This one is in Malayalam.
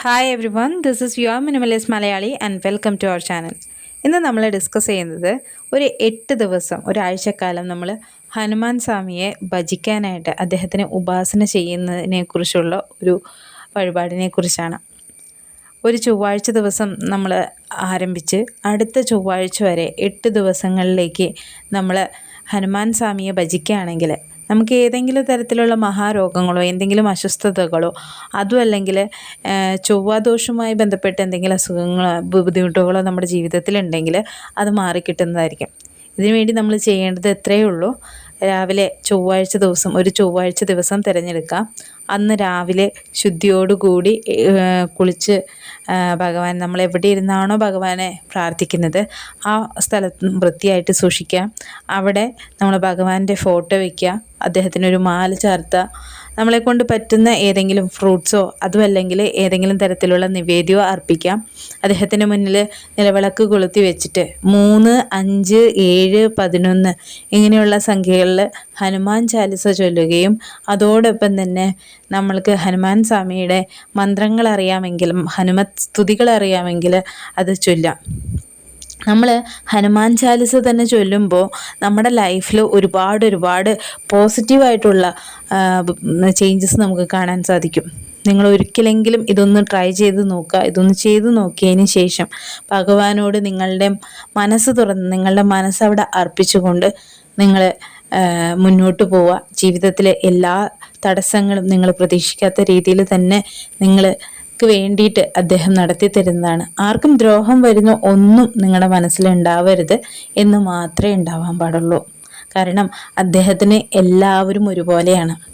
Hi everyone this is your minimalist Malayali and welcome to our channel ഇന്ന് നമ്മൾ ഡിസ്കസ് ചെയ്യുന്നത് ഒരു എട്ട് ദിവസം ഒരാഴ്ചക്കാലം നമ്മൾ ഹനുമാൻ സ്വാമിയെ ഭജിക്കാനായിട്ട് അദ്ദേഹത്തിന് ഉപാസന ചെയ്യുന്നതിനെക്കുറിച്ചുള്ള ഒരു വഴിപാടിനെ കുറിച്ചാണ്. ഒരു ചൊവ്വാഴ്ച ദിവസം നമ്മൾ ആരംഭിച്ച് അടുത്ത ചൊവ്വാഴ്ച വരെ എട്ട് ദിവസങ്ങളിലേക്ക് നമ്മൾ ഹനുമാൻ സ്വാമിയെ ഭജിക്കുകയാണെങ്കിൽ നമുക്ക് ഏതെങ്കിലും തരത്തിലുള്ള മഹാരോഗങ്ങളോ എന്തെങ്കിലും അസ്വസ്ഥതകളോ അതും അല്ലെങ്കിൽ ചൊവ്വാദോഷവുമായി ബന്ധപ്പെട്ട് എന്തെങ്കിലും അസുഖങ്ങളോ ബുദ്ധിമുട്ടുകളോ നമ്മുടെ ജീവിതത്തിലുണ്ടെങ്കിൽ അത് മാറിക്കിട്ടുന്നതായിരിക്കും. ഇതിനുവേണ്ടി നമ്മൾ ചെയ്യേണ്ടത് എത്രയേ ഉള്ളൂ രാവിലെ ചൊവ്വാഴ്ച ദിവസം ഒരു ചൊവ്വാഴ്ച ദിവസം തിരഞ്ഞെടുക്കാം. അന്ന് രാവിലെ ശുദ്ധിയോടുകൂടി കുളിച്ച് ഭഗവാൻ നമ്മൾ എവിടെ ഇരുന്നാണോ ഭഗവാനെ പ്രാർത്ഥിക്കുന്നത് ആ സ്ഥലത്ത് വൃത്തിയായിട്ട് സൂക്ഷിക്കാം. അവിടെ നമ്മൾ ഭഗവാന്റെ ഫോട്ടോ വയ്ക്കുക അദ്ദേഹത്തിനൊരു മാല ചേർത്തുക നമ്മളെ കൊണ്ട് പറ്റുന്ന ഏതെങ്കിലും ഫ്രൂട്ട്സോ അതും അല്ലെങ്കിൽ ഏതെങ്കിലും തരത്തിലുള്ള നിവേദ്യമോ അർപ്പിക്കാം. അദ്ദേഹത്തിന് മുന്നിൽ നിലവിളക്ക് കൊളുത്തി വെച്ചിട്ട് മൂന്ന് അഞ്ച് ഏഴ് പതിനൊന്ന് ഇങ്ങനെയുള്ള സംഖ്യകളിൽ ഹനുമാൻ ചാലിസ ചൊല്ലുകയും അതോടൊപ്പം തന്നെ നമ്മൾക്ക് ഹനുമാൻ സ്വാമിയുടെ മന്ത്രങ്ങൾ അറിയാമെങ്കിലും ഹനുമത് സ്തുതികൾ അറിയാമെങ്കിൽ അത് ചൊല്ലാം. നമ്മൾ ഹനുമാൻ ചാലിസ തന്നെ ചൊല്ലുമ്പോൾ നമ്മുടെ ലൈഫിൽ ഒരുപാട് ഒരുപാട് പോസിറ്റീവായിട്ടുള്ള ചേഞ്ചസ് നമുക്ക് കാണാൻ സാധിക്കും. നിങ്ങൾ ഒരിക്കലെങ്കിലും ഇതൊന്ന് ട്രൈ ചെയ്ത് നോക്കുക. ഇതൊന്ന് ചെയ്ത് നോക്കിയതിന് ശേഷം ഭഗവാനോട് നിങ്ങളുടെ മനസ്സ് തുറന്ന് നിങ്ങളുടെ മനസ്സ് അവിടെ അർപ്പിച്ചുകൊണ്ട് നിങ്ങൾ മുന്നോട്ട് പോവുക. ജീവിതത്തിലെ എല്ലാ തടസ്സങ്ങളും നിങ്ങൾ പ്രതീക്ഷിക്കാത്ത രീതിയിൽ തന്നെ നിങ്ങൾ വേണ്ടിയിട്ട് അദ്ദേഹം നടത്തി തരുന്നതാണ്. ആർക്കും ദ്രോഹം വരുന്ന ഒന്നും നിങ്ങളുടെ മനസ്സിലുണ്ടാവരുത് എന്ന് മാത്രമേ ഉണ്ടാവാൻ പാടുള്ളൂ. കാരണം അദ്ദേഹത്തിന് എല്ലാവരും ഒരുപോലെയാണ്.